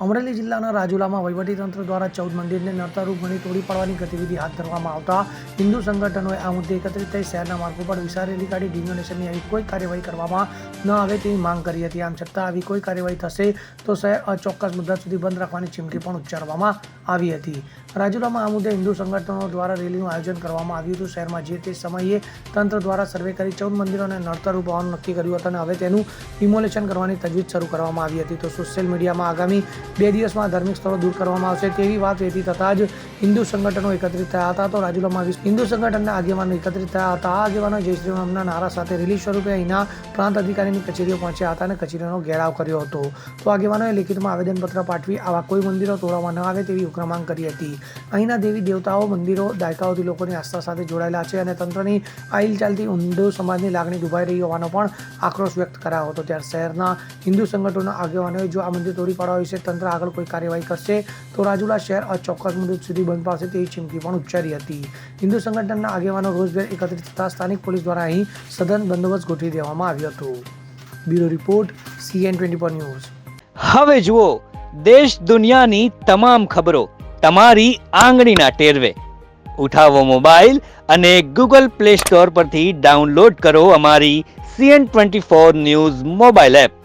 અમરેલી જિલ્લાના રાજુલામાં વહીવટીતંત્ર દ્વારા ચૌદ મંદિરને નડતરરૂપ ગણી તોડી પાડવાની ગતિવિધિ હાથ ધરવામાં આવતા હિન્દુ સંગઠનોએ આ મુદ્દે એકત્રિત થઈ શહેરના માર્ગો પર વિશાળ રેલી કાઢી ડિગ્નેશનની આવી. કોઈ કાર્યવાહી કરવામાં ન આવે તેવી માંગ કરી હતી. આમ છતાં આવી કોઈ કાર્યવાહી થશે તો શહેર અચોક્કસ મુદ્દા સુધી બંધ રાખવાની ચીમકી પણ ઉચ્ચારવામાં આવી હતી. રાજુલામાં આ મુદ્દે હિન્દુ સંગઠનો દ્વારા રેલીનું આયોજન કરવામાં આવ્યું હતું. શહેરમાં જે તે સમયે તંત્ર દ્વારા સર્વે કરી ચૌદ મંદિરોને નડતરરૂપ હોવાનું નક્કી કર્યું હતું અને હવે તેનું ડિમોલેશન કરવાની તજવીજ શરૂ કરવામાં આવી હતી. તો સોશિયલ મીડિયામાં આગામી બે દિવસમાં ધાર્મિક સ્થળો દૂર કરવામાં આવશે. તેવી વાત વહેતી થતાં જ હિન્દુ સંગઠનો એકત્રિત થયા હતા. તો રાજુલામાં હિન્દુ સંગઠનના આગેવાનો એકત્રિત થયા હતા. આ આગેવાનો જય શ્રી રામના નારા સાથે રિલીઝ સ્વરૂપે અહીંના પ્રાંત અધિકારીની કચેરીઓ પહોંચ્યા હતા અને કચેરીનો ઘેરાવ કર્યો હતો. તો આગેવાનોએ લેખિતમાં આવેદનપત્ર પાઠવી આવા કોઈ મંદિરો તોડવામાં ન આવે તેવી ઉગ્રમાંગ કરી હતી. અહીંના દેવી દેવતાઓ મંદિરો, દાયકાઓથી લોકોની આસ્થા સાથે જોડાયેલા છે અને તંત્રની આઈલ ચાલતી હિન્દુ સમાજની લાગણી દુભાઈ રહી હોવાનો પણ આક્રોશ વ્યક્ત કરાયો હતો. ત્યારે શહેરના હિન્દુ સંગઠનોના આગેવાનોએ જો આ મંદિર તોડી પાડવા વિશે તંત્ર આગળ કોઈ કાર્યવાહી કરશે તો રાજુલા શહેર અચોક્કસ મુદત સુધી બંધ પાડશે તેવી ચીમકી પણ ઉચ્ચારી હતી. હિન્દુ સંગઠનના આગેવાનો રોજભેર એકત્રિત થતા સ્થાનિક પોલીસ દ્વારા અહીં સઘન બંદોબસ્ત ગોઠવી દેવામાં આવ્યો હતો. Bureau report CN twenty four news. હવે જુઓ, દેશ દુનિયાની તમામ ખબરો તમારી આંગળીના ટેરવે. ઉઠાવો મોબાઈલ અને ગૂગલ પ્લે સ્ટોર પરથી ડાઉનલોડ કરો અમારી CN twenty four news mobile app.